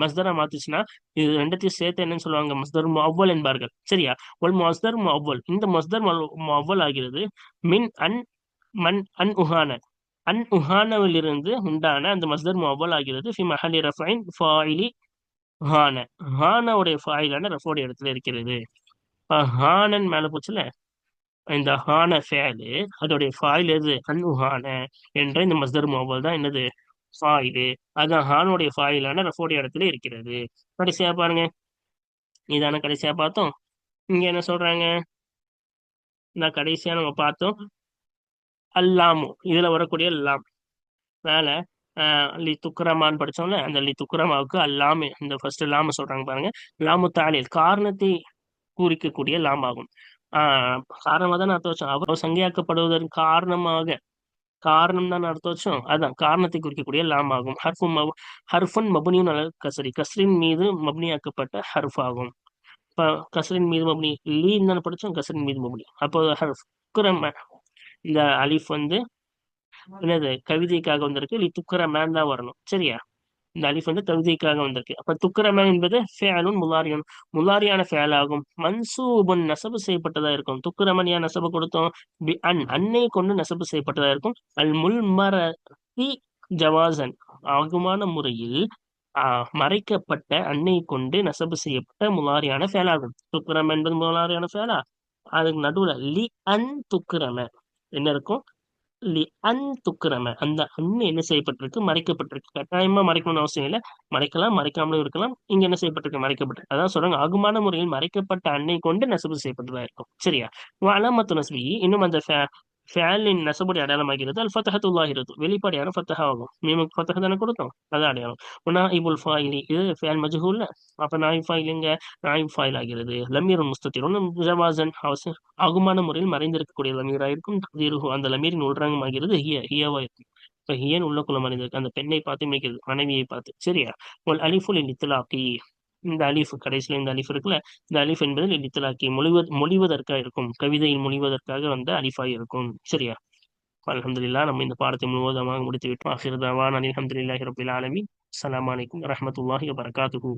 மஸ்தரா மாத்துச்சுன்னா இது ரெண்டத்தையும் சேர்த்து என்னன்னு சொல்லுவாங்க மஸ்தர் அவ்வல் என்பார்கள். சரியா? ஒல் மஸ்தர் அவ்வல் இந்த மஸ்தர் அவ்வல் ஆகிறது மின் அன் மன் அன் உஹான. அன் உஹானவிலிருந்து உண்டான அந்த மஸ்தர் அவ்வல் ஆகிறது ஃபி மஹலி ரஃபைன் ஃபாயிலி ஹான ஹானவுடைய ஃபாயிலான ரஃபோடைய இடத்துல இருக்கிறது. ஹானன் மேல போச்சுல. இந்த ஹான ஃபேலு அதோடைய ஃபாயில் எது? அன் உஹான என்ற இந்த மஸ்தர் அவ்வல் தான் என்னது? ஃபாயிலு அதான் ஹானுடைய ஃபாயிலான ரஃபோடைய இடத்துல இருக்கிறது. கடைசியா பாருங்க. இதான கடைசியா பார்த்தோம். இங்க என்ன சொல்றாங்க? இந்த கடைசியா நம்ம பார்த்தோம். அல்லாமு. இதுல வரக்கூடிய லாம். மேல லி துக்ரமான்னு படிச்சோம்ல அந்த லி துக்ரமாவுக்கு அல்லாமு இந்த ஃபர்ஸ்ட் லாம சொல்றாங்க பாருங்க. லாமு தாலில் காரணத்தை குறிக்கக்கூடிய லாம் ஆகும் ஆஹ் காரணமா தான் அர்த்தம் வச்சோம். அவர் சங்கையாக்கப்படுவதற்கு காரணமாக காரணம் தான் அர்த்தம் வச்சோம்? அதான் காரணத்தை குறிக்கக்கூடிய லாம் ஆகும் ஹர்ஃபும் ஹர்ஃபன் மபுனியும் நல்ல கசரி. கசரின் மீது மபுனியாக்கப்பட்ட ஹர்ஃப் ஆகும் இப்போ கசரின் மீது மபுனி லீன் தானே படிச்சோம் கசரின் மீது மபுனி. அப்போ ஹர்ஃப் இந்த அலிஃப் வந்து என்னது கவிதைக்காக வந்திருக்கு. லி துக்கரமேன் தான் வரணும். சரியா? இந்த அலிஃப் வந்து கவிதைக்காக வந்திருக்கு. அப்ப துக்கரமேன் என்பது ஃபேலும் முலாரியன் முலாரியான ஃபேல் ஆகும் மன்சூபன் நசபு செய்யப்பட்டதா இருக்கும். துக்கரமன் ஏன் நசபு கொடுத்தோம்? பி அன் அன்னை கொண்டு நசபு செய்யப்பட்டதா இருக்கும். அல் முல்மரதி ஜவாசன். ஆகுமான முறையில் ஆஹ் மறைக்கப்பட்ட அன்னை கொண்டு நசபு செய்யப்பட்ட முலாரியான ஃபேல் ஆகும் என்பது முலாரியான ஃபேலா? அதுக்கு நடுவுல லி அன் துக்கரம என்ன இருக்கும்? லி அன் துக்குரம. அந்த அன்னு என்ன செய்யப்பட்டிருக்கு? மறைக்கப்பட்டிருக்கு. கட்டாயமா மறைக்கணும்னு அவசியம் இல்லை. மறைக்கலாம் மறைக்காமலும் இருக்கலாம். இங்க என்ன செய்யப்பட்டிருக்கு? மறைக்கப்பட்டிருக்கு. அதான் சொல்றாங்க. ஆகுமான முறையில் மறைக்கப்பட்ட அன்னை கொண்டு நெசவு செய்யப்பட்டதா இருக்கும். சரியா? அலாமத்து நசுபி. இன்னும் அந்த ஃபேலின் நெசபுடைய அடையாளமாகிறது அல் ஃபத்தஹத்துல்லாஹிரது வெளிப்படையான ஃபத்தஹா ஆகும் மீமுக்கு ஃபத்தஹ தானே கொடுத்தோம் அது அடையாளம் உனா இபுல் ஃபாயிலி இது ஃபேல் மஜ்ஹூல்ல அப்ப நாய் ஃபாயில் இங்க நாய் ஃபாயில் ஆகிறது லமீர் முஸ்தத்திரும் ஜவாசன் அவசியம் ஆகுமான முறையில் மறைந்திருக்கக்கூடிய லமீராக இருக்கும் அந்த லமீரின் உள்ரங்கமாகிறது ஹிய ஹியாவா இருக்கும் இப்போ ஹியன் உள்ளக்குள்ள மறைந்திருக்கு அந்த பெண்ணை பார்த்து மிக்கிறது மனைவியை பார்த்து சரியா ஒல் அலிஃபுல் இத்திலாக்கி இந்த அலிஃப் கடைசியில இந்த அலிஃப் இருக்குல்ல இந்த அலிஃப் என்பது லித்தலாக்கி மொழிவ மொழிவதற்காக இருக்கும். கவிதையில் மொழிவதற்காக வந்த அலிஃபாக இருக்கும். சரியா? அலமதுல்லா நம்ம இந்த பாடத்தை முழுவதமாக முடித்து விட்டோம் அஹிர்தாவான் அலி அஹமதுல்லாஹி ரபில் ஆலமி அலாம் வலைக்கம் வரமத்துல்லாஹி வபரகாத்துஹூ.